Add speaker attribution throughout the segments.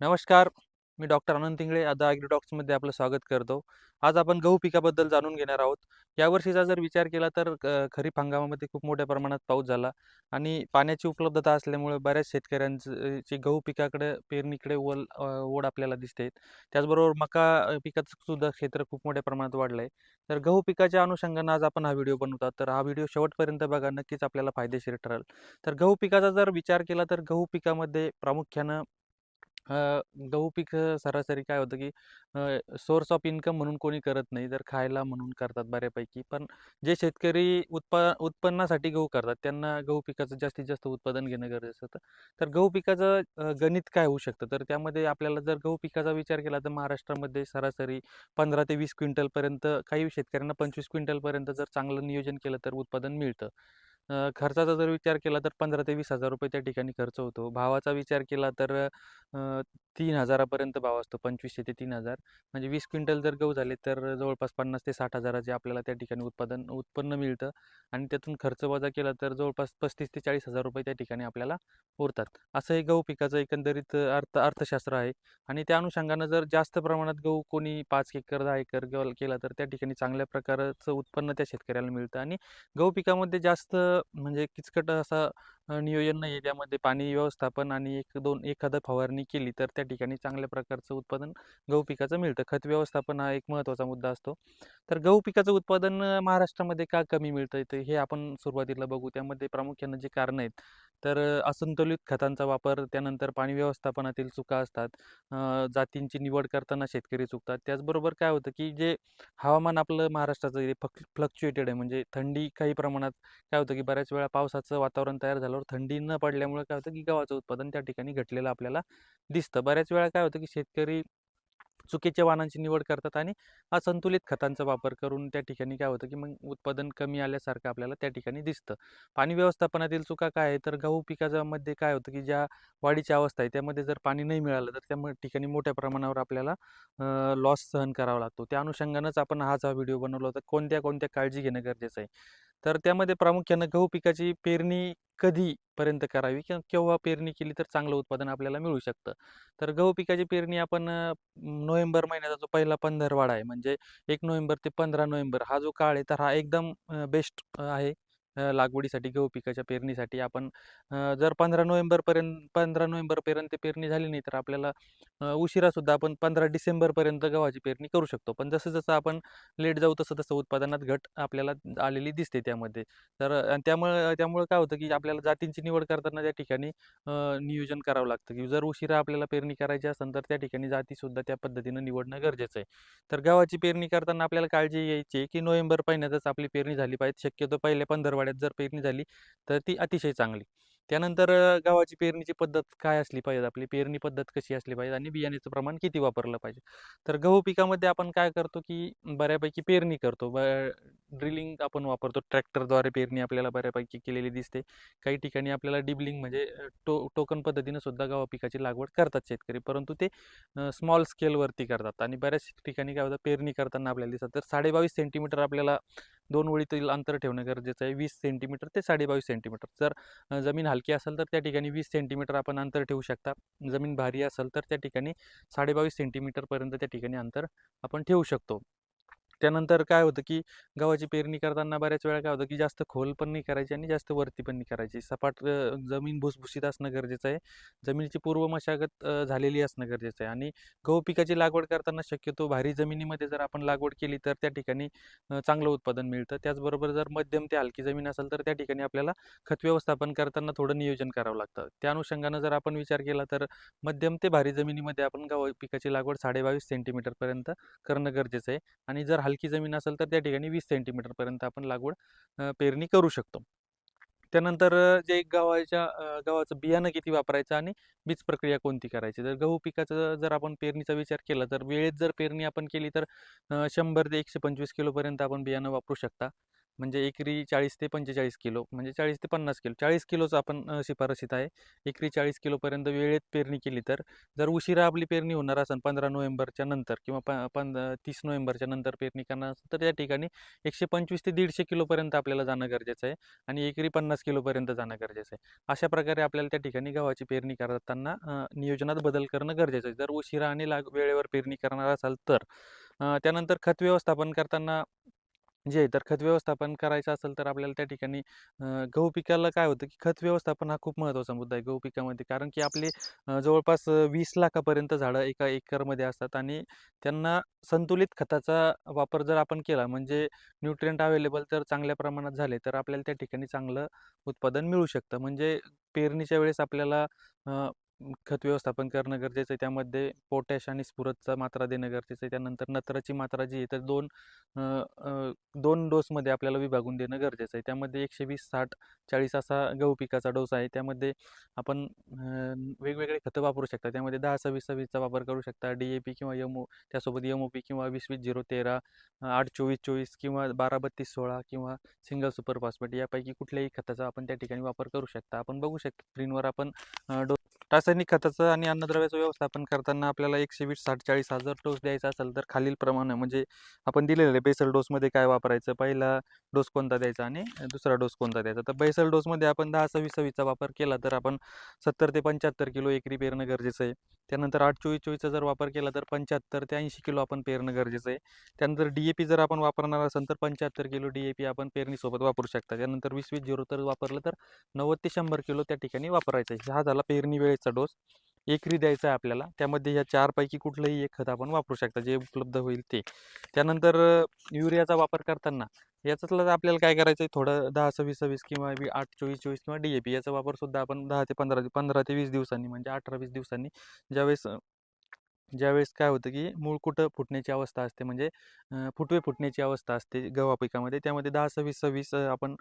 Speaker 1: नमस्कार मी डॉक्टर आनंद तिंगळे. आता ॲग्रीडॉक्समध्ये आपलं स्वागत करतो. आज आपण गहू पिकाबद्दल जाणून घेणार आहोत. यावर्षीचा जर विचार केला तर खरीप हंगामामध्ये खूप मोठ्या प्रमाणात पाऊस झाला आणि पाण्याची उपलब्धता असल्यामुळे बऱ्याच शेतकऱ्यांची गहू पिकाकडे पेरणीकडे ओल ओढ आपल्याला दिसते. त्याचबरोबर मका पिकाचंसुद्धा पिकाचं सुद्धा क्षेत्र खूप मोठ्या प्रमाणात वाढलं आहे तर गहू पिकाच्या अनुषंगानं आज आपण हा व्हिडिओ बनवतात तर हा व्हिडिओ शेवटपर्यंत बघा नक्कीच आपल्याला फायदेशीर ठरेल. तर गहू पिकाचा जर विचार केला तर गहू पिकामध्ये प्रामुख्यानं गहू पीक सरासरी काय होतं की सोर्स ऑफ इन्कम म्हणून कोणी करत नाही तर खायला म्हणून करतात बऱ्यापैकी. पण जे शेतकरी उत्पा उत्पन्नासाठी गहू करतात त्यांना गहू पिकाचं जास्तीत जास्त उत्पादन घेणं गरजेचं होतं. तर गहू पिकाचं गणित काय होऊ शकतं? तर त्यामध्ये आपल्याला जर गहू पिकाचा विचार केला तर महाराष्ट्रामध्ये सरासरी पंधरा ते वीस क्विंटलपर्यंत काही शेतकऱ्यांना पंचवीस क्विंटलपर्यंत जर चांगलं नियोजन केलं तर उत्पादन मिळतं. खर्चाचा जर विचार केला तर पंधरा ते वीस हजार रुपये त्या ठिकाणी खर्च होतो. भावाचा विचार केला तर तीन हजारापर्यंत भाव असतो पंचवीसशे ते तीन हजार. म्हणजे वीस क्विंटल जर गहू झाले तर जवळपास पन्नास ते साठ हजाराचे आपल्याला त्या ठिकाणी उत्पादन उत्पन्न मिळतं. आणि त्यातून खर्च वजा केला तर जवळपास पस्तीस ते चाळीस हजार रुपये त्या ठिकाणी आपल्याला उरतात. असं हे गहू पिकाचं एकंदरीत अर्थ अर्थशास्त्र आहे. आणि त्या अनुषंगानं जर जास्त प्रमाणात गहू कोणी पाच एकर दहा एकर केला तर त्या ठिकाणी चांगल्या प्रकारचं उत्पन्न त्या शेतकऱ्याला मिळतं. आणि गहू पिकामध्ये जास्त म्हणजे किचकट असा नियोजन नाही आहे त्यामध्ये पाणी व्यवस्थापन आणि एक दोन एखादं फवारणी केली तर त्या ठिकाणी चांगल्या प्रकारचं उत्पादन गहू पिकाचं मिळतं. खत व्यवस्थापन हा एक महत्त्वाचा मुद्दा असतो. तर गहू पिकाचं उत्पादन महाराष्ट्रामध्ये का कमी मिळतं ते हे आपण सुरुवातीला बघू. त्यामध्ये प्रामुख्यानं जे कारणं आहेत तर असंतुलित खतांचा वापर त्यानंतर पाणी व्यवस्थापनातील चुका असतात जातींची निवड करताना शेतकरी चुकतात. त्याचबरोबर काय होतं की जे हवामान आपलं महाराष्ट्राचं फक फ्लक्च्युएटेड आहे. म्हणजे थंडी काही प्रमाणात काय होतं की बऱ्याच वेळा पावसाचं वातावरण तयार झाल्यावर थंडी न पडल्यामुळे काय होतं की गव्हाचं उत्पादन त्या ठिकाणी घटलेलं आपल्याला दिसतं. बऱ्याच वेळा काय होतं की शेतकरी चुकीच्या वाहनांची निवड करतात आणि असंतुलित खतांचा वापर करून त्या ठिकाणी काय होतं की मग उत्पादन कमी आल्यासारखं आपल्याला त्या ठिकाणी दिसतं. पाणी व्यवस्थापनातील चुका काय आहे तर गहू पिकाच्यामध्ये काय होतं की ज्या वाढीची अवस्था आहे त्यामध्ये जर पाणी नाही मिळालं तर त्या ठिकाणी मोठ्या प्रमाणावर आपल्याला लॉस सहन करावा लागतो. त्या अनुषंगानंच आपण हाच हा व्हिडिओ बनवला होता. कोणत्या कोणत्या काळजी घेणं गरजेचं आहे? तर त्यामध्ये प्रामुख्यानं गहू पिकाची पेरणी कधीपर्यंत करावी? किंवा केव्हा पेरणी केली तर चांगलं उत्पादन आपल्याला मिळू शकतं? तर गहू पिकाची पेरणी आपण नोव्हेंबर महिन्याचा जो पहिला पंधरवाडा आहे म्हणजे एक नोव्हेंबर ते पंधरा नोव्हेंबर हा जो काळ आहे तर हा एकदम बेस्ट आहे. लागवडीसाठी गहू पिकाच्या पेरणीसाठी. आपण जर पंधरा नोव्हेंबरपर्यंत पंधरा नोव्हेंबरपर्यंत पेरणी झाली नाही तर आपल्याला उशिरासुद्धा आपण पंधरा डिसेंबरपर्यंत गव्हाची पेरणी करू शकतो. पण जसं जसं आपण लेट जाऊ तसं तसं उत्पादनात घट आपल्याला आलेली दिसते त्यामध्ये. तर अ, त्यामुळं त्यामुळं काय होतं की आपल्याला जातींची निवड करताना त्या ठिकाणी नियोजन करावं लागतं. की जर उशिरा आपल्याला पेरणी करायची असेल तर त्या ठिकाणी जातीसुद्धा त्या पद्धतीनं निवडणं गरजेचं आहे. तर गव्हाची पेरणी करताना आपल्याला काळजी घ्यायची आहे की नोव्हेंबर महिन्यातच आपली पेरणी झाली पाहिजे. शक्यतो पहिले पंधरवाडी हिवाळ्यात जर पेरणी झाली तर ती अतिशय चांगली. त्यानंतर गव्हाची पेरणीची पद्धत काय असली पाहिजे? आपली पेरणी पद्धत कशी असली पाहिजे आणि बियाण्याचं प्रमाण किती वापरलं पाहिजे? तर गहू पिकामध्ये आपण काय करतो की बऱ्यापैकी पेरणी करतो. ब ड्रिलिंग आपण वापरतो. ट्रॅक्टरद्वारे पेरणी आपल्याला बऱ्यापैकी केलेली दिसते. काही ठिकाणी आपल्याला डिबलिंग म्हणजे टो टोकन पद्धतीनं सुद्धा गव्हा पिकाची लागवड करतात शेतकरी. परंतु ते स्मॉल स्केलवरती करतात आणि बऱ्याच ठिकाणी काय होतं? पेरणी करताना आपल्याला दिसतात. तर साडेबावीस सेंटीमीटर आपल्याला दोन ओळीतील अंतर ठेवणं गरजेचं आहे. वीस सेंटीमीटर ते साडेबावीस सेंटीमीटर. जर जमीन हलकी असेल तर त्या ठिकाणी वीस सेंटीमीटर आपण अंतर ठेवू शकता. जमीन भारी असेल तर त्या ठिकाणी साडेबावीस सेंटीमीटरपर्यंत त्या ठिकाणी अंतर आपण ठेवू शकतो. त्यानंतर काय होतं की गव्हाची पेरणी करताना बऱ्याच वेळा काय होतं की जास्त खोल पण नाही करायची आणि जास्त वरती पण नाही करायची. सपाट जमीन भुसभुशीत असणं गरजेचं आहे. जमिनीची पूर्व मशागत झालेली असणं गरजेचं आहे. आणि गहू पिकाची लागवड करताना शक्यतो भारी जमिनीमध्ये जर आपण लागवड केली तर त्या ठिकाणी चांगलं उत्पादन मिळतं. त्याचबरोबर जर मध्यम ते हलकी जमीन असेल तर त्या ठिकाणी आपल्याला खत व्यवस्थापन करताना थोडं नियोजन करावं लागतं. त्या अनुषंगानं जर आपण विचार केला तर मध्यम ते भारी जमिनीमध्ये आपण गहू पिकाची लागवड साडेबावीस सेंटीमीटरपर्यंत करणं गरजेचं आहे. आणि जर हलकी जमीन असेल तर त्या ठिकाणी वीस सेंटीमीटरपर्यंत आपण लागवड पेरणी करू शकतो. त्यानंतर जे गव्हाच्या गव्हाचं बियाणं किती वापरायचं आणि बीज प्रक्रिया कोणती करायची? तर गहू पिकाचं जर आपण पेरणीचा विचार केला तर वेळेत जर पेरणी आपण केली तर शंभर ते एकशे पंचवीस किलोपर्यंत आपण बियाणं वापरू शकता. म्हणजे एकरी चाळीस ते पंचेचाळीस किलो म्हणजे चाळीस ते पन्नास किलो. चाळीस किलोचं आपण अ, शिफारसीत आहे. एकरी चाळीस किलोपर्यंत वेळेत पेरणी केली तर जर उशिरा आपली पेरणी होणार असेल पंधरा नोव्हेंबरच्या नंतर किंवा प पंध तीस नोव्हेंबरच्या नंतर पेरणी करणार असेल तर त्या ठिकाणी एकशे पंचवीस ते दीडशे किलोपर्यंत आपल्याला जाणं गरजेचं आहे आणि एकरी पन्नास किलोपर्यंत जाणं गरजेचं आहे. अशा प्रकारे आपल्याला त्या ठिकाणी गव्हाची पेरणी करताना नियोजनात बदल करणं गरजेचं आहे. जर उशिरा आणि लाग वेळेवर पेरणी करणार असाल तर त्यानंतर खत व्यवस्थापन करताना जे आहे तर खत व्यवस्थापन करायचं असेल तर आपल्याला त्या ठिकाणी गहू पिकाला काय होतं की खत व्यवस्थापन हा खूप महत्त्वाचा मुद्दा आहे गहू पिकामध्ये. कारण की आपले जवळपास वीस लाखापर्यंत झाडं एका एकरमध्ये असतात आणि त्यांना संतुलित खताचा वापर जर आपण केला म्हणजे न्यूट्रियंट अवेलेबल जर चांगल्या प्रमाणात झाले तर आपल्याला त्या ठिकाणी चांगलं उत्पादन मिळू शकतं. म्हणजे पेरणीच्या वेळेस आपल्याला खत व्यवस्थापन करणं गरजेचं आहे. त्यामध्ये पोटॅश आणि स्फुरदचा मात्रा देणं गरजेचं आहे. त्यानंतर नत्राची मात्रा जी आहे तर दोन दोन डोसमध्ये आपल्याला विभागून देणं गरजेचं आहे. त्यामध्ये एकशे वीस साठ चाळीस असा गहू पिकाचा डोस आहे. त्यामध्ये आपण वेगवेगळे खतं वापरू शकता. त्यामध्ये दहा सव्वीस सव्वीसचा वापर करू शकता. डी ए पी किंवा यमो त्यासोबत यम ओ पी किंवा वीस वीस झिरो तेरा आठ चोवीस चोवीस किंवा बारा बत्तीस सोळा किंवा सिंगल सुपर फॉस्फेट यापैकी कुठल्याही खताचा आपण त्या ठिकाणी वापर करू शकता. आपण बघू शकता स्क्रीनवर आपण डोस डो रासायनिक खताचं आणि अन्नद्रव्याचं व्यवस्थापन करताना आपल्याला एकशे वीस साठ चाळीस हजार डोस द्यायचा असेल तर खालील खालीलप्रमाणे म्हणजे आपण दिलेलं आहे बेसल डोसमध्ये काय वापरायचं? पहिला डोस कोणता द्यायचा आणि दुसरा डोस कोणता द्यायचा? तर बेसल डोसमध्ये आपण दहा सव्वीस सव्वीसचा वापर केला तर आपण सत्तर ते पंच्याहत्तर किलो एकरी पेरणं गरजेचं आहे. त्यानंतर आठ चोवीस चोवीसचा जर वापर केला तर पंच्याहत्तर ते ऐंशी किलो आपण पेरणं गरजेचं आहे. त्यानंतर डी ए पी जर आपण वापरणार असेल तर पंच्याहत्तर किलो डी ए पी आपण पेरणीसोबत वापरू शकता. त्यानंतर वीस वीस झिरो तर वापरलं तर नव्वद ते शंभर किलो त्या ठिकाणी वापरायचं आहे. हा झाला पेरणी वेळेचा डोस. एकरी द्यायचं आहे आपल्याला. त्यामध्ये ह्या चारपैकी कुठलंही एक खत आपण वापरू शकता जे उपलब्ध होईल ते. त्यानंतर युरियाचा वापर करताना याच्यातलं आपल्याला काय करायचं आहे? थोडं दहा सव्वीस सव्वीस किंवा वी आठ चोवीस चोवीस किंवा डी ए पी याचा वापरसुद्धा आपण दहा ते पंधरा पंधरा ते वीस दिवसांनी म्हणजे अठरा वीस दिवसांनी ज्यावेळेस ज्यावेळेस काय होतं की मूळ कुठं फुटण्याची अवस्था असते म्हणजे फुटवे फुटण्याची अवस्था असते गव्हा पिकामध्ये. त्यामध्ये दहा सव्वीस सव्वीस आपण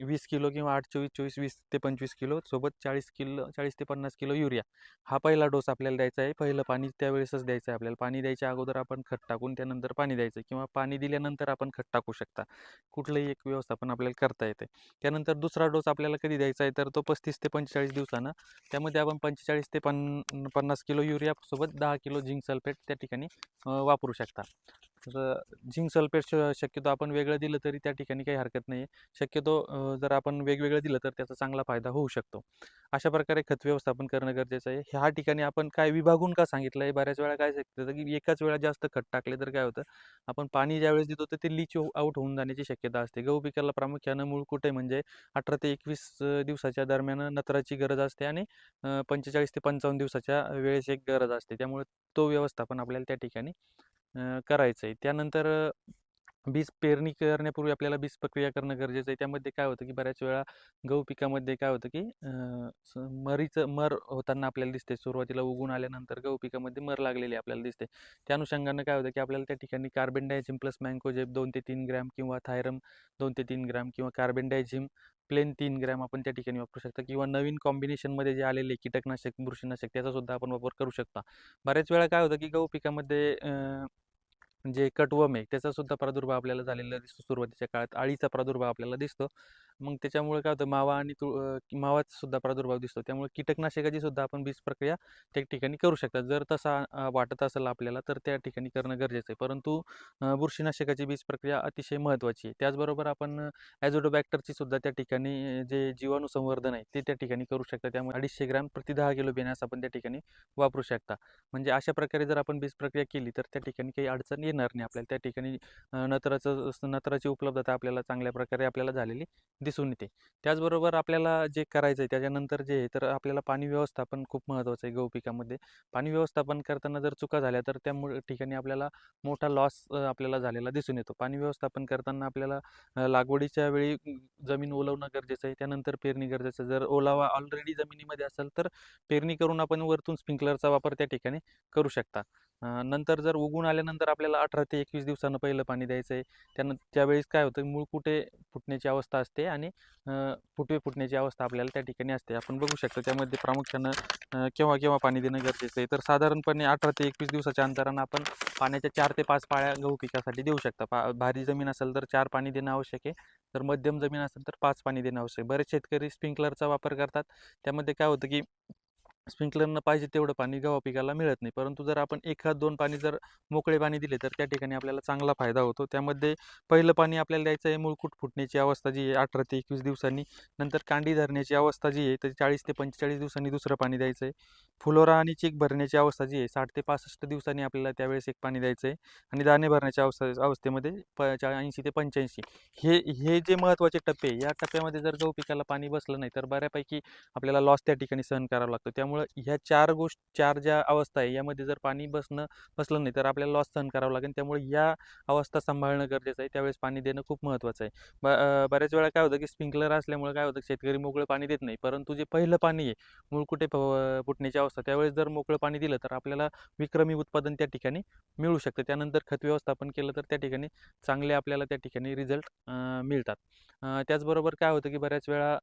Speaker 1: वीस किलो किंवा आठ चोवीस चोवीस वीस ते पंचवीस किलो सोबत चाळीस किलो चाळीस ते पन्नास किलो युरिया. हा पहिला डोस आपल्याला द्यायचा आहे. पहिलं पाणी त्यावेळेसच द्यायचं आहे आपल्याला. पाणी द्यायच्या अगोदर आपण खत टाकून त्यानंतर पाणी द्यायचं किंवा पाणी दिल्यानंतर आपण खत टाकू शकता. कुठलंही एक व्यवस्थापन आपल्याला करता येते. त्यानंतर दुसरा डोस आपल्याला कधी द्यायचा आहे तर तो पस्तीस ते पंचेचाळीस दिवसानं. त्यामध्ये आपण पंचेचाळीस ते पन पन्नास किलो युरियासोबत दहा किलो झिंक सल्फेट त्या ठिकाणी वापरू शकता. तर झिंक सल्फेट श शक्यतो आपण वेगळं दिलं तरी त्या ठिकाणी काही हरकत नाही शक्यतो जर आपण वेगवेगळं दिलं तर त्याचा चांगला फायदा होऊ शकतो. अशा प्रकारे खत व्यवस्थापन करणं गरजेचं आहे. ह्या ठिकाणी आपण काय विभागून का सांगितलं आहे बऱ्याच वेळा काय सांगितलं की एकाच वेळा जास्त खत टाकले तर काय होतं? आपण पाणी ज्यावेळेस देतो तर ते लीच आउट हो, होऊन जाण्याची शक्यता असते. गहू पिकाला प्रामुख्यानं मूळ कुठे म्हणजे अठरा ते एकवीस दिवसाच्या दरम्यान नत्राची गरज असते आणि पंचेचाळीस ते पंचावन्न दिवसाच्या वेळेस एक गरज असते. त्यामुळे तो व्यवस्थापन आपल्याला त्या ठिकाणी करायचं आहे त्यानंतर बीज पेरणी करण्यापूर्वी आपल्याला बीज प्रक्रिया करणं गरजेचं आहे. त्यामध्ये काय होतं की बऱ्याच वेळा गहू पिकामध्ये काय होतं की स- मरीचं मर होताना आपल्याला दिसते सुरुवातीला उगून आल्यानंतर गहू पिकामध्ये मर लागलेली आपल्याला दिसते. त्या अनुषंगानं काय होतं की आपल्याला त्या ठिकाणी कार्बन डायझिम प्लस मँकोजेब दोन ते तीन ग्रॅम किंवा थायरम दोन ते तीन ग्रॅम किंवा कार्बन डायझिम प्लेन तीन ग्रॅम आपण त्या ठिकाणी वापरू शकता. किंवा नवीन कॉम्बिनेशनमध्ये जे आलेले कीटकनाशक बुरशीनाशक त्याचा सुद्धा आपण वापर करू शकता. बऱ्याच वेळा काय होतं की गहू पिकामध्ये जे कटवम आहे त्याचा सुद्धा प्रादुर्भाव आपल्याला झालेला दिसतो सुरुवातीच्या काळात. अळीचा प्रादुर्भाव आपल्याला दिसतो. मग त्याच्यामुळे काय होतं मावा आणि तु अ, मावाचा सुद्धा प्रादुर्भाव दिसतो. त्यामुळे कीटकनाशकाची सुद्धा आपण बीज प्रक्रिया त्या ठिकाणी करू शकतात. जर तसा वाटत असेल आपल्याला तर त्या ठिकाणी करणं गरजेचं आहे. परंतु बुरशीनाशकाची बीज प्रक्रिया अतिशय महत्त्वाची आहे. त्याचबरोबर आपण ॲझोडोबॅक्टरची सुद्धा त्या ठिकाणी जे जीवाणू संवर्धन आहे ते त्या ठिकाणी करू शकता. त्यामुळे अडीचशे ग्रॅम प्रति दहा किलो बियाण्यास आपण त्या ठिकाणी वापरू शकता. म्हणजे अशा प्रकारे जर आपण बीज प्रक्रिया केली तर त्या ठिकाणी काही अडचण येणार नाही आपल्याला. त्या ठिकाणी नत्राचं नत्राची उपलब्धता आपल्याला चांगल्या प्रकारे आपल्याला झालेली दिसून येते. त्याचबरोबर आपल्याला जे करायचं आहे त्याच्यानंतर जे आहे तर आपल्याला पाणी व्यवस्थापन खूप महत्त्वाचं आहे गहू पिकामध्ये. पाणी व्यवस्थापन करताना जर चुका झाल्या तर त्या ठिकाणी आपल्याला मोठा लॉस आपल्याला झालेला दिसून येतो. पाणी व्यवस्थापन करताना आपल्याला लागवडीच्या वेळी जमीन ओलवणं गरजेचं आहे. त्यानंतर पेरणी गरजेचं आहे. जर ओलावा ऑलरेडी जमिनीमध्ये असेल तर पेरणी करून आपण वरतून स्प्रिंकलरचा वापर त्या ठिकाणी करू शकता. नंतर जर उगून आल्यानंतर आपल्याला अठरा ते एकवीस दिवसानं पहिलं पाणी द्यायचं आहे. त्यानं त्यावेळेस काय होतं? मूळ कुठे फुटण्याची अवस्था असते? आणि फुटवे फुटण्याची अवस्था आपल्याला त्या ठिकाणी असते. आपण बघू शकतो त्यामध्ये प्रामुख्यानं केव्हा केव्हा पाणी देणं गरजेचं आहे. तर साधारणपणे अठरा ते एकवीस दिवसाच्या अंतरानं आपण पाण्याच्या चार ते पाच पाळ्या गहू पिकासाठी देऊ शकता. पा भारी जमीन असेल तर चार पाणी देणं आवश्यक आहे. तर मध्यम जमीन असेल तर पाच पाणी देणं आवश्यक आहे. बरेच शेतकरी स्प्रिंकलरचा वापर करतात. त्यामध्ये काय होतं की स्प्रिंकलरनं पाहिजे तेवढं पाणी गव्हा पिकाला मिळत नाही. परंतु जर आपण एखाद दोन पाणी जर मोकळे पाणी दिले तर त्या ठिकाणी आपल्याला चांगला फायदा होतो. त्यामध्ये पहिलं पाणी आपल्याला द्यायचं आहे मूळकूट फुटण्याची अवस्था जी आहे अठरा ते एकवीस दिवसांनी. नंतर कांडी धरण्याची अवस्था जी आहे तर चाळीस ते पंचेचाळीस दिवसांनी दुसरं पाणी द्यायचं आहे. फुलोरा आणि चीक भरण्याची अवस्था जी आहे साठ ते पासष्ट दिवसांनी आपल्याला त्यावेळेस एक पाणी द्यायचं आहे. आणि दाणे भरण्याच्या अवस्था अवस्थेमध्ये प ऐंशी ते पंच्याऐंशी. हे हे जे महत्त्वाचे टप्पे आहे, या टप्प्यामध्ये जर गहू पिकाला पाणी बसलं नाही तर बऱ्यापैकी आपल्याला लॉस त्या ठिकाणी सहन करावा लागतो. त्यामुळे ह्या चार गोष्ट चार ज्या अवस्था आहे यामध्ये जर पाणी बसणं बसलं नाही तर आपल्याला लॉस सहन करावं लागेल. त्यामुळे या अवस्था सांभाळणं गरजेचं आहे. त्यावेळेस पाणी देणं खूप महत्त्वाचं आहे. ब बऱ्याच वेळा काय होतं की स्प्रिंकलर असल्यामुळे काय होतं शेतकरी मोकळं पाणी देत नाही. परंतु जे पहिलं पाणी आहे मूळ फ फुटण्याची अवस्था त्यावेळेस जर मोकळं पाणी दिलं तर आपल्याला विक्रमी उत्पादन त्या ठिकाणी मिळू शकतं. त्यानंतर खत व्यवस्थापन केलं तर त्या ठिकाणी चांगले आपल्याला त्या ठिकाणी रिझल्ट मिळतात. त्याचबरोबर काय होतं की बऱ्याच वेळा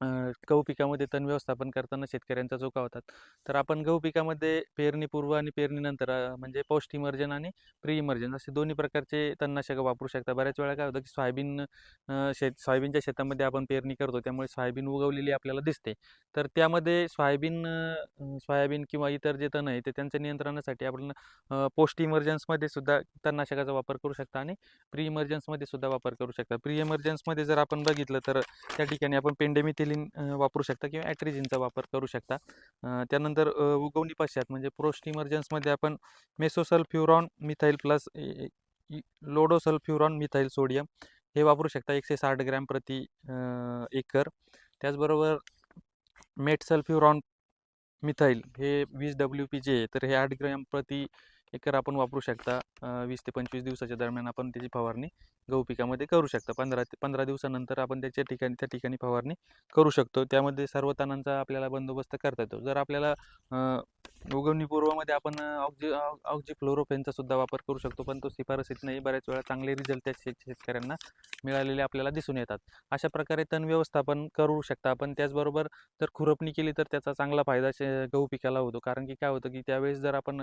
Speaker 1: गहू पिकामध्ये तण व्यवस्थापन करताना शेतकऱ्यांचा चुका होतात. तर आपण गहू पिकामध्ये पेरणीपूर्व आणि पेरणीनंतर म्हणजे पोस्ट इमर्जन आणि प्री इमर्जन असे दोन्ही प्रकारचे तणनाशकं वापरू शकता. बऱ्याच वेळा काय होतं की सोयाबीन शेत सोयाबीनच्या शेतामध्ये आपण पेरणी करतो त्यामुळे सोयाबीन उगवलेली आपल्याला दिसते. तर त्यामध्ये सोयाबीन सोयाबीन किंवा इतर जे तण आहे ते त्यांच्या नियंत्रणासाठी आपण पोस्ट इमर्जन्समध्ये सुद्धा तणनाशकाचा वापर करू शकता आणि प्री इमर्जन्समध्ये सुद्धा वापर करू शकता. प्री इमर्जन्समध्ये जर आपण बघितलं तर त्या ठिकाणी आपण पेनिसिलिन वापरू शकता किंवा ॲट्रिजिनचा वापर करू शकता. त्यानंतर उगवणी पश्चात म्हणजे प्रोस्ट इमर्जन्समध्ये आपण mesosulfuron methyl plus iodosulfuron methyl sodium हे वापरू शकता एकशे साठ ग्रॅम प्रति एकर. त्याचबरोबर मेटसल्फ्युरॉन मिथाईल हे वीस डब्ल्यू पी जे आहे तर हे आठ ग्रॅम प्रति एकर आपण वापरू शकता. वीस ते पंचवीस दिवसाच्या दरम्यान आपण त्याची फवारणी गहू पिकामध्ये करू शकता. पंधरा ते पंधरा दिवसानंतर आपण त्याच्या ठिकाणी त्या ठिकाणी फवारणी करू शकतो. त्यामध्ये सर्व तणांचा आपल्याला बंदोबस्त करता येतो. जर आपल्याला उगवणीपूर्वमध्ये आपण ऑक्झि ऑक्झी फ्लोरोफेनचा सुद्धा वापर करू शकतो. पण तो शिफारसीत नाही. बऱ्याच वेळा चांगले रिझल्ट त्या शेत शेतकऱ्यांना मिळालेले आपल्याला दिसून येतात. अशा प्रकारे तण व्यवस्थापन करू शकता आपण. त्याचबरोबर जर खुरपणी केली तर त्याचा चांगला फायदा शे गहू पिकाला होतो. कारण की काय होतं की त्यावेळेस जर आपण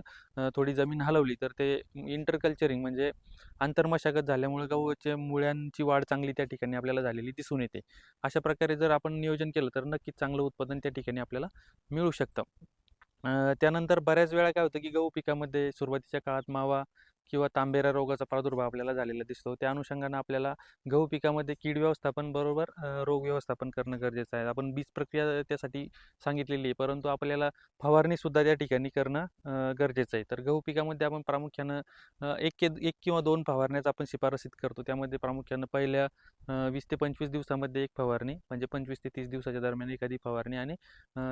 Speaker 1: थोडी जमीन हलवली तर ते इंटरकल्चरिंग म्हणजे आंतरमशागत झाल्यामुळे गहूच्या मुळ्यांची वाढ चांगली त्या ठिकाणी आपल्याला झालेली दिसून येते. अशा प्रकारे जर आपण नियोजन केलं तर नक्कीच चांगलं उत्पादन त्या ठिकाणी आपल्याला मिळू शकतं. त्यानंतर बऱ्याच वेळा काय होतं की गहू पिकामध्ये सुरुवातीच्या काळात मावा किंवा तांबेरा रोगाचा प्रादुर्भाव आपल्याला झालेला दिसतो. त्या अनुषंगानं आपल्याला गहू पिकामध्ये कीड व्यवस्थापन बरोबर रोग व्यवस्थापन करणं गरजेचं आहे. आपण बीज प्रक्रिया त्यासाठी सांगितलेली आहे परंतु आपल्याला फवारणीसुद्धा त्या ठिकाणी करणं गरजेचं आहे. तर गहू पिकामध्ये आपण प्रामुख्यानं एक के एक किंवा दोन फवारण्याचा आपण शिफारसीत करतो. त्यामध्ये प्रामुख्यानं पहिल्या वीस ते पंचवीस दिवसामध्ये एक फवारणी म्हणजे पंचवीस ते तीस दिवसाच्या दरम्यान एखादी फवारणी आणि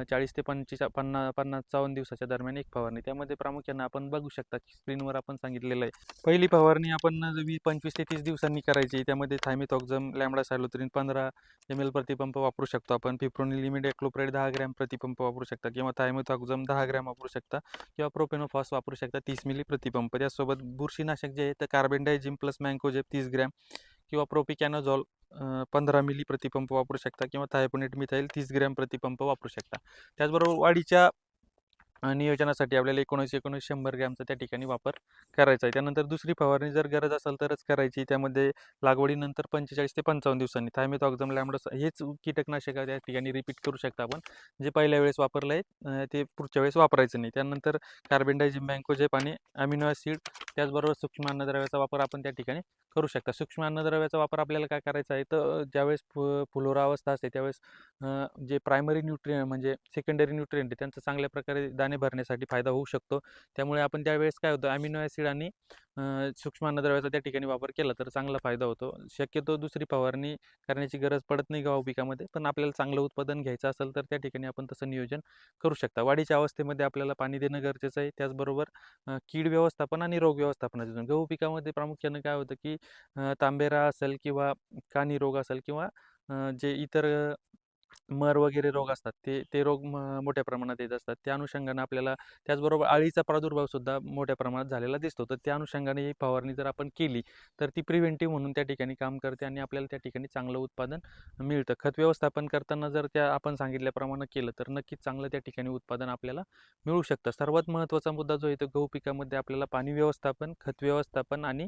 Speaker 1: चाळीस ते पंचवीस पन्नास पन्नास चौवन्न दिवसाच्या दरम्यान एक फवारणी. त्यामध्ये प्रामुख्यानं आपण बघू शकता की स्क्रीनवर आपण सांगितलेलं आहे पहिली फवारणी आपण वीस पंचवीस ते तीस दिवसांनी करायची त्यामध्ये थायमेथॉक्झम लॅमडा सायलोत्रीन पंधरा एम एल प्रतिपंप वापरू शकतो आपण. फिप्रोनिल इमिडेक्लोप्राईड दहा ग्रॅम प्रतिपंप वापरू शकता किंवा थायमेथॉक्झम दहा ग्रॅम वापरू शकता किंवा प्रोपेनोफॉस वापरू शकता तीस मिली प्रतिपंप. त्यासोबत बुरशीनाशक जे आहे तर कार्बेंडायझिम प्लस मँकोजेप तीस ग्रॅम किंवा प्रोपिकॅनोझॉल पंधरा मिली प्रतिपंप वापरू शकता किंवा थायपोनेट मिथाईल तीस ग्रॅम प्रतिपंप वापरू शकता. त्याचबरोबर वाढीच्या नियोजनासाठी आपल्याला एकोणीस एकोणीस शंभर ग्रॅमचा त्या ठिकाणी वापर करायचा आहे. त्यानंतर दुसरी फवारणी जर गरज असेल तरच करायची. त्यामध्ये लागवडीनंतर पंचेचाळीस ते पंचावन्न दिवसांनी थायमेथॉक्झम लॅमडस हेच कीटकनाशक त्या ठिकाणी रिपीट करू शकता आपण. जे पहिल्या वेळेस वापरलं आहे ते पुढच्या वेळेस वापरायचं नाही. त्यानंतर कार्बेंडायझिम बँकोजेप आणि अमिनो ॲसिड त्याचबरोबर सूक्ष्म अन्नद्रव्याचा वापर आपण त्या ठिकाणी करू शकता. सूक्ष्म अन्नद्रव्याचा वापर आपल्याला काय करायचा आहे? तर ज्यावेळेस फु फुलोरा अवस्था असते त्यावेळेस जे प्रायमरी न्यूट्रिय म्हणजे सेकंडरी न्यूट्रियंट आहे चांगल्या प्रकारे दाणे भरण्यासाठी फायदा होऊ शकतो. त्यामुळे आपण त्यावेळेस काय होतं अमिनो ॲसिड आणि सूक्ष्म अन्नद्रव्याचा त्या ठिकाणी वापर केला तर चांगला फायदा होतो. शक्यतो दुसरी फवारणी करण्याची गरज पडत नाही गहू पिकामध्ये पण आपल्याला चांगलं उत्पादन घ्यायचं असेल तर त्या ठिकाणी आपण तसं नियोजन करू शकता. वाढीच्या अवस्थेमध्ये आपल्याला पाणी देणं गरजेचं आहे. त्याचबरोबर कीड व्यवस्थापन आणि रोग व्यवस्थापनाचं गहू पिकामध्ये प्रामुख्यानं काय होतं की तांबेरा असेल किंवा कानी रोग असेल किंवा जे इतर मर वगैरे रोग असतात ते ते रोग म मोठ्या प्रमाणात येत असतात. त्या अनुषंगानं आपल्याला त्याचबरोबर अळीचा प्रादुर्भावसुद्धा मोठ्या प्रमाणात झालेला दिसतो. तर त्या अनुषंगाने ही फवारणी जर आपण केली तर ती प्रिव्हेंटिव्ह म्हणून त्या ठिकाणी काम करते आणि आपल्याला त्या ठिकाणी चांगलं उत्पादन मिळतं. खत व्यवस्थापन करताना जर त्या आपण सांगितल्याप्रमाणे केलं तर नक्कीच चांगलं त्या ठिकाणी उत्पादन आपल्याला मिळू शकतं. सर्वात महत्त्वाचा मुद्दा जो आहे तो गहू पिकामध्ये आपल्याला पाणी व्यवस्थापन खत व्यवस्थापन आणि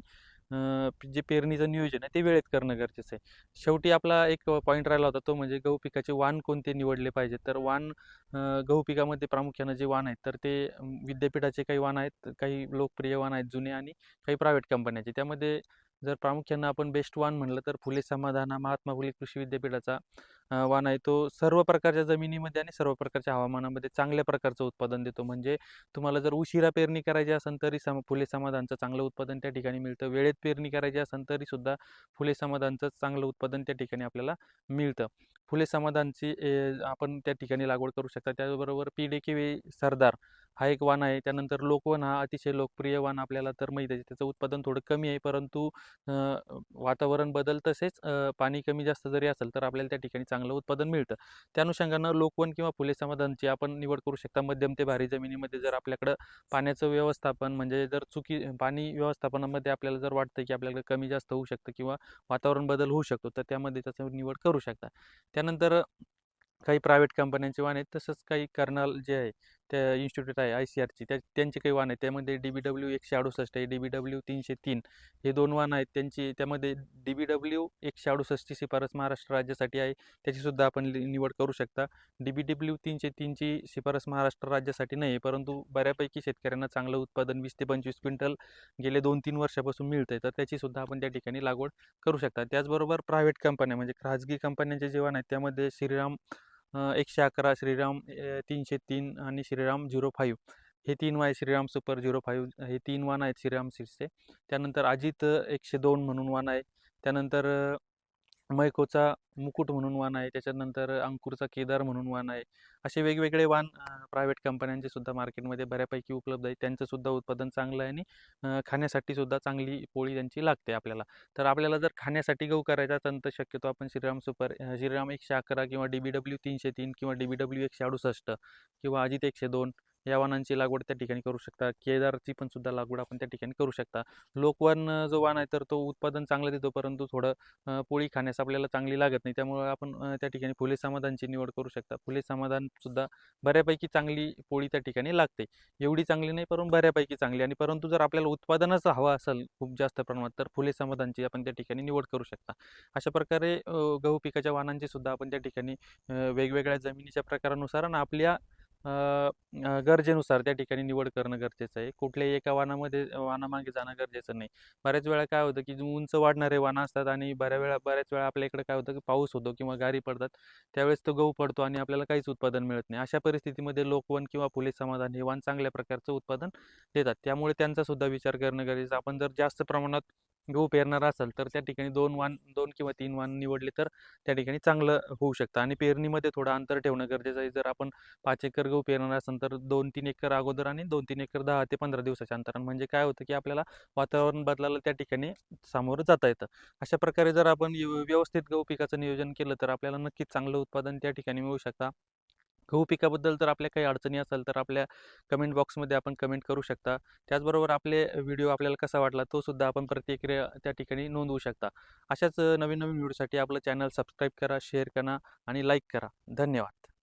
Speaker 1: जे पेरणीचं नियोजन आहे ते वेळेत करणं गरजेचं आहे. शेवटी आपला एक पॉईंट राहिला होता तो म्हणजे गहू पिकाचे वाण कोणते निवडले पाहिजे तर वाण गहू पिकामध्ये प्रामुख्यानं जे वाण आहेत तर ते विद्यापीठाचे काही वाण आहेत काही लोकप्रिय वाण आहेत जुने आणि काही प्रायव्हेट कंपन्याचे त्यामध्ये जर प्रामुख्यानं आपण बेस्ट वान म्हणलं तर फुले समाधान हा महात्मा फुले कृषी विद्यापीठाचा वान आहे. तो सर्व प्रकारच्या जमिनीमध्ये आणि सर्व प्रकारच्या हवामानामध्ये चांगल्या प्रकारचं उत्पादन देतो. म्हणजे तुम्हाला जर उशिरा पेरणी करायची असेल तरी सम फुले समाधानचं चांगलं उत्पादन त्या ठिकाणी मिळतं. वेळेत पेरणी करायची असेल तरी सुद्धा फुले समाधानचं चांगलं उत्पादन त्या ठिकाणी आपल्याला मिळतं. फुले समाधानची ए, आपण त्या ठिकाणी लागवड करू शकता. त्याचबरोबर पी डी के सरदार हा एक वाण आहे. त्यानंतर लोकवन हा अतिशय लोकप्रिय वाण आपल्याला तर माहीत आहे. त्याचं उत्पादन थोडं कमी आहे परंतु वातावरण बदल तसेच पाणी कमी जास्त जरी असेल तर आपल्याला त्या ठिकाणी चांगलं उत्पादन मिळतं. त्या अनुषंगानं लोकवन किंवा फुले समाधानची आपण निवड करू शकता. मध्यम ते भारी जमिनीमध्ये जर आपल्याकडं पाण्याचं व्यवस्थापन म्हणजे जर चुकी पाणी व्यवस्थापनामध्ये आपल्याला जर वाटतं की आपल्याकडं कमी जास्त होऊ शकतं किंवा वातावरण बदल होऊ शकतो तर त्यामध्ये त्याचं निवड करू शकता. त्यानंतर काही प्रायव्हेट कंपन्यांचे वाण आहेत. तसंच काही कर्नाल जे आहे त्या इन्स्टिट्यूट आहे आय सी आरची त्या त्यांचे काही वाहन आहेत. त्यामध्ये डी बी डब्ल्यू एकशे अडुसष्ट आहे डी बी डब्ल्यू तीनशे तीन. हे दोन वाहन आहेत. त्यांची त्यामध्ये डी बी डब्ल्यू एकशे अडुसष्टची शिफारस महाराष्ट्र राज्यासाठी आहे. त्याचीसुद्धा आपण लि- निवड करू शकता. डी बी डब्ल्यू तीनशे तीनची शिफारस महाराष्ट्र राज्यासाठी नाही आहे परंतु बऱ्यापैकी शेतकऱ्यांना चांगलं उत्पादन वीस ते पंचवीस क्विंटल गेले दोन तीन वर्षापासून मिळतं आहे तर त्याचीसुद्धा आपण त्या ठिकाणी लागवड करू शकता. त्याचबरोबर प्रायव्हेट कंपन्या म्हणजे खाजगी कंपन्यांचे जे वाहन आहेत त्यामध्ये श्रीराम एकशे अकरा श्रीराम तीनशे तीन आणि श्रीराम झिरो फाईव्ह. हे तीन Y Shriram super zero five हे तीन वाण आहेत श्रीराम सिक्सचे. त्यानंतर अजित एकशे दोन म्हणून वाण आहे. त्यानंतर मैकोचा मुकुट म्हणून वाण आहे त्याच्यानंतर अंकुरचा केदार म्हणून वाण आहे असे वेगवेगळे वाण प्रायव्हेट कंपन्यांचे सुद्धा मार्केटमध्ये बऱ्यापैकी उपलब्ध आहे त्यांचं सुद्धा उत्पादन चांगलं आहे आणि खाण्यासाठी सुद्धा चांगली पोळी त्यांची लागते आपल्याला. तर आपल्याला जर खाण्यासाठी गहू करायचा असेल तर शक्यतो आपण श्रीराम सुपर श्रीराम एकशे अकरा किंवा डी बी डब्ल्यू तीनशे तीन किंवा डी बी डब्ल्यू एकशे अडुसष्ट किंवा अजित एकशे दोन या वाणांची लागवड त्या ठिकाणी करू शकता. केदारची पण सुद्धा लागवड आपण त्या ठिकाणी करू शकता. लोकवन जो वाण आहे तर तो उत्पादन चांगलं देतो परंतु थोडं पोळी खाण्यास आपल्याला चांगली लागत नाही. त्यामुळे आपण त्या ठिकाणी फुले समाधानची निवड करू शकता. फुले समाधान सुद्धा बऱ्यापैकी चांगली पोळी त्या ठिकाणी लागते. एवढी चांगली नाही परंतु बऱ्यापैकी चांगली. आणि परंतु जर आपल्याला उत्पादनच हवं असेल खूप जास्त प्रमाणात तर फुले समाधानची आपण त्या ठिकाणी निवड करू शकता. अशा प्रकारे गहू पिकाच्या वाणांची सुद्धा आपण त्या ठिकाणी वेगवेगळ्या जमिनीच्या प्रकारानुसार आणि आपल्या गरजेनुसार त्या ठिकाणी निवड करणं गरजेचं आहे. कुठल्याही एका वानामध्ये वानामागे जाणं गरजेचं नाही. बऱ्याच वेळा काय होतं की उंच वाढणारे वाणं असतात आणि बऱ्या वेळा बऱ्याच वेळा आपल्या इकडे काय होतं की पाऊस होतो किंवा गारी पडतात. त्यावेळेस तो गहू पडतो आणि आपल्याला काहीच उत्पादन मिळत नाही. अशा परिस्थितीमध्ये लोकवन किंवा फुले समाधान हे वाण चांगल्या प्रकारचं उत्पादन देतात. त्यामुळे त्यांचा सुद्धा विचार करणं गरजेचं आपण जर जास्त प्रमाणात गहू पेरणार असेल तर त्या ठिकाणी दोन वाण दोन किंवा तीन वाण निवडले तर त्या ठिकाणी चांगलं होऊ शकतं. आणि पेरणीमध्ये थोडं अंतर ठेवणं गरजेचं आहे. जर आपण पाच एकर गहू पेरणार असेल तर दोन तीन एकर अगोदर आणि दोन तीन एकर दहा ते पंधरा दिवसाच्या अंतरानं म्हणजे काय होतं की आपल्याला वातावरण बदलाला त्या ठिकाणी सामोरं जाता येतं. अशा प्रकारे जर आपण व्यव- व्यवस्थित गहू पिकाचं नियोजन केलं तर आपल्याला नक्कीच चांगलं उत्पादन त्या ठिकाणी मिळू शकता. गहू पिकाबद्दल जर आपल्या काही अडचणी असेल तर आपल्या कमेंट बॉक्समध्ये आपण कमेंट करू शकता. त्याचबरोबर आपले व्हिडिओ आपल्याला कसा वाटला तो सुद्धा आपण प्रतिक्रिया त्या ठिकाणी नोंदवू शकता. अशाच नवीन नवीन व्हिडिओसाठी आपलं चॅनल सबस्क्राईब करा शेअर करा आणि लाईक करा. धन्यवाद.